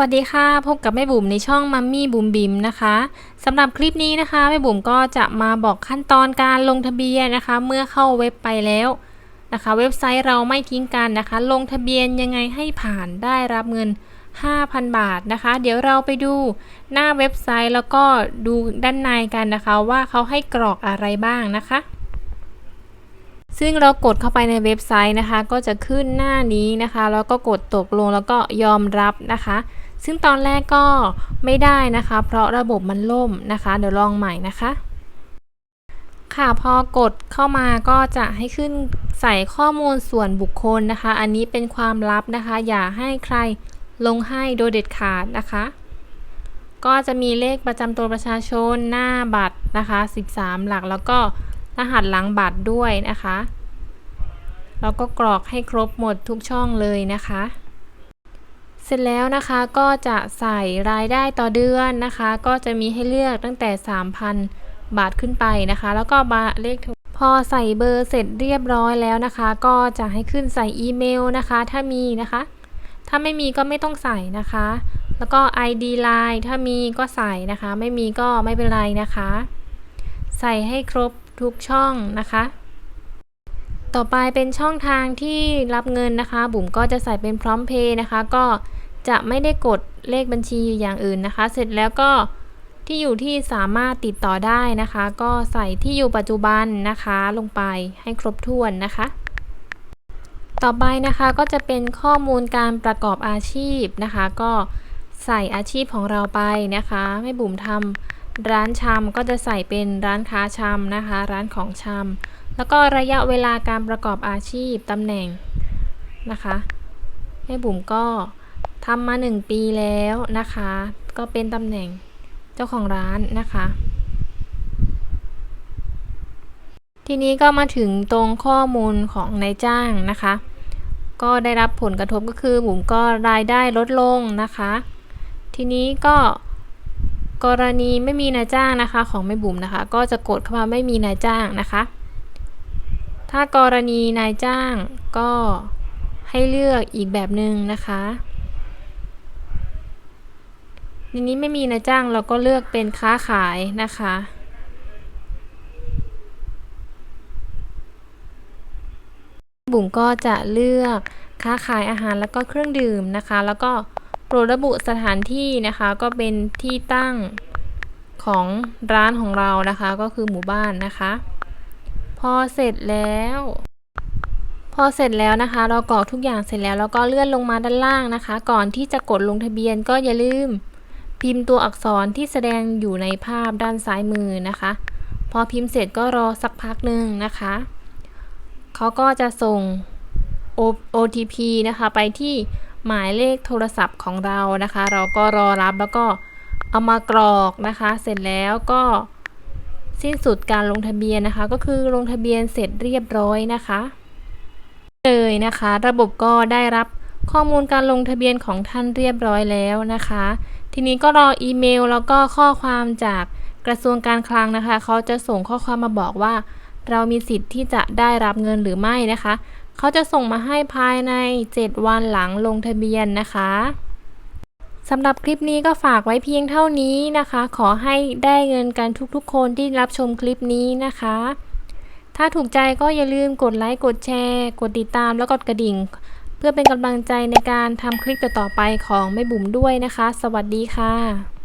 วัสดีค่ะ พบกับแม่บุ๋มในช่องมัมมี่บุ๋มบิมนะคะสำหรับคลิปนี้นะคะแม่บุ๋มก็จะมาบอกขั้นตอนการลงทะเบียนนะคะ เมื่อเข้าเว็บไปแล้วนะคะ เว็บไซต์เราไม่ทิ้งกันนะคะ ลงทะเบียนยังไงให้ผ่านได้รับเงิน 5,000 บาทนะคะ เดี๋ยวเราไปดูหน้าเว็บไซต์แล้วก็ดูด้านในกันนะคะ ว่าเขาให้กรอกอะไรบ้างนะคะ ซึ่งเรากดเข้าไปในเว็บไซต์นะคะ ก็จะขึ้นหน้านี้นะคะ แล้วก็กดตกลงแล้วก็ยอมรับนะคะ ซึ่งตอนแรกก็ไม่ได้นะคะ เพราะระบบมันล่มนะคะ เดี๋ยวลองใหม่นะคะ ค่ะพอกดเข้ามาก็จะให้ขึ้นใส่ข้อมูลส่วนบุคคลนะคะ อันนี้เป็นความลับนะคะ อย่าให้ใครลงให้โดยเด็ดขาดนะคะ ก็จะมีเลขประจำตัวประชาชนหน้าบัตรนะคะ 13 หลักแล้วก็ รหัสหลังบัตรด้วยนะคะแล้วก็กรอกให้ครบหมดทุกช่องเลยนะคะ เสร็จแล้วนะคะก็จะใส่รายได้ต่อเดือนนะคะ ก็จะมีให้เลือกตั้งแต่ 3,000 บาทขึ้นไปนะคะ แล้วก็บาเลขพอใส่เบอร์เสร็จเรียบร้อยแล้วนะคะ ก็จะให้ขึ้นใส่อีเมลนะคะ ถ้ามีนะคะ ถ้าไม่มีก็ไม่ต้องใส่นะคะ แล้วก็ ID Line ถ้ามีก็ใส่นะคะ ไม่มีก็ไม่เป็นไรนะคะ ใส่ให้ครบ ทุกช่องนะคะ ต่อไปเป็นช่องทางที่รับเงินนะคะ บุ๋มก็จะใส่เป็นพร้อมเพย์นะคะ ก็จะไม่ได้กดเลขบัญชีอย่างอื่นนะคะ เสร็จแล้วก็ที่อยู่ที่สามารถติดต่อได้นะคะ ก็ใส่ที่อยู่ปัจจุบันนะคะลงไปให้ครบถ้วนนะคะ ต่อไปนะคะก็จะเป็นข้อมูลการประกอบอาชีพนะคะ ก็ใส่อาชีพของเราไปนะคะ ให้บุ๋มทำ ร้านชำก็จะใส่เป็นร้านค้าชำนะคะ ร้านของชำแล้วก็ระยะเวลาการประกอบอาชีพตำแหน่งนะคะแม่บุ๋มก็ทำมา 1 ปีแล้วนะคะ ก็เป็นตำแหน่งเจ้าของร้านนะคะ ทีนี้ก็มาถึงตรงข้อมูลของนายจ้างนะคะ ก็ได้รับผลกระทบก็คือบุ๋มก็รายได้ลดลงนะคะ ทีนี้ก็ กรณีไม่มีนายจ้างนะคะของแม่บุ๋มนะคะ ก็จะกดเข้ามาไม่มีนายจ้างนะคะ ถ้ากรณีนายจ้างก็ให้เลือกอีกแบบหนึ่งนะคะทีนี้ไม่มีนายจ้างเราก็เลือกเป็นค้าขายนะคะ บุ๋มก็จะเลือกค้าขายอาหารแล้วก็เครื่องดื่มนะคะ แล้วก็ โปรดระบุสถานที่นะคะก็เป็นที่ตั้งของร้านของเรานะคะ ก็คือหมู่บ้านนะคะ พอเสร็จแล้ว พอเสร็จแล้วนะคะ เรากรอกทุกอย่างเสร็จแล้วแล้วก็เลื่อนลงมาด้านล่างนะคะ ก่อนที่จะกดลงทะเบียนก็อย่าลืม พิมพ์ตัวอักษรที่แสดงอยู่ในภาพด้านซ้ายมือนะคะ พอพิมพ์เสร็จก็รอสักพักหนึ่งนะคะเขาก็จะส่ง OTP นะคะไปที่ หมายเลขโทรศัพท์ของเรานะคะ เราก็รอรับแล้วก็เอามากรอกนะคะ เสร็จแล้วก็สิ้นสุดการลงทะเบียนนะคะ ก็คือลงทะเบียนเสร็จเรียบร้อยนะคะเลยนะคะ ระบบก็ได้รับข้อมูลการลงทะเบียนของท่านเรียบร้อยแล้วนะคะ ทีนี้ก็รออีเมลแล้วก็ข้อความจากกระทรวงการคลังนะคะ เขาจะส่งข้อความมาบอกว่า เรามีสิทธิ์ที่จะได้รับเงินหรือไม่นะคะ เขาจะส่งมาให้ภายใน 7 วันหลังลงทะเบียนนะคะสำหรับคลิปนี้ก็ฝากไว้เพียงเท่านี้นะคะ ขอให้ได้เงินกันทุกๆ คนที่รับชมคลิปนี้นะคะ ถ้าถูกใจก็อย่าลืมกดไลค์กดแชร์ กดติดตามแล้วกดกระดิ่ง เพื่อเป็นกำลังใจในการทำคลิปต่อๆไปของแม่บุ๋มด้วยนะคะ สวัสดีค่ะ